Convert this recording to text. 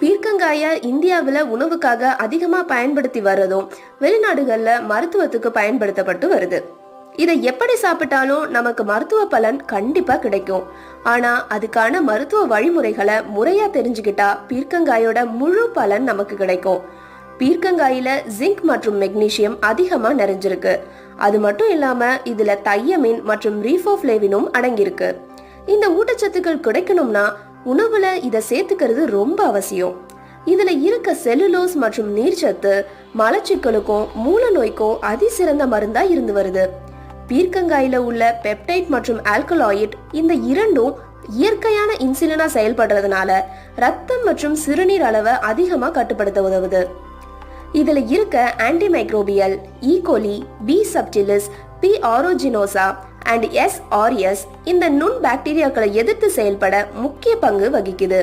பீர்க்கங்காய இந்தியாவில் உணவுக்காக அதிகமாக பயன்படுத்தி வர்றதும் வெளிநாடுகளில் மருத்துவத்துக்கு பயன்படுத்தப்பட்டு வருது. இதை எப்படி சாப்பிட்டாலும் நமக்கு மருத்துவ பலன் கண்டிப்பா கிடைக்கும். ஆனா அதுக்கான மருத்துவ வழிமுறைகளை முறையா தெரிஞ்சுக்கிட்டா பீர்க்கங்காயோட முழு பலன் நமக்கு கிடைக்கும். பீர்க்கங்காயில ஜிங்க் மற்றும் மெக்னீசியம் அதிகமா நிறைஞ்சிருக்கு. அது மட்டும் இல்லாம இதுல தையமின் மற்றும் ரீஃபோஃப்ளேவினும் அடங்கியிருக்கு. இந்த ஊட்டச்சத்துக்கள் கிடைக்கணும்னா உணவுல இதை சேர்த்துக்கிறது ரொம்ப அவசியம். இதுல இருக்க செல்லுலோஸ் மற்றும் நீர்ச்சத்து மலச்சிக்கலுக்கும் மூல நோய்க்கும் அதிசிறந்த மருந்தா இருந்து வருது. பீர்க்கங்காயில உள்ள பெப்டைட் மற்றும் ஆல்கலாய்ட் இந்த இரண்டும் இயற்கையான இன்சுலினா செயல்படுறதுனால ரத்தம் மற்றும் சிறுநீர் அளவை அதிகமா கட்டுப்படுத்த உதவுது. இதுல இருக்க antimicrobial E coli B subtilis P aeruginosa and S R S இந்த நுண் பாக்டீரியாக்களை எதிர்த்து செயல்பட முக்கிய பங்கு வகிக்குது.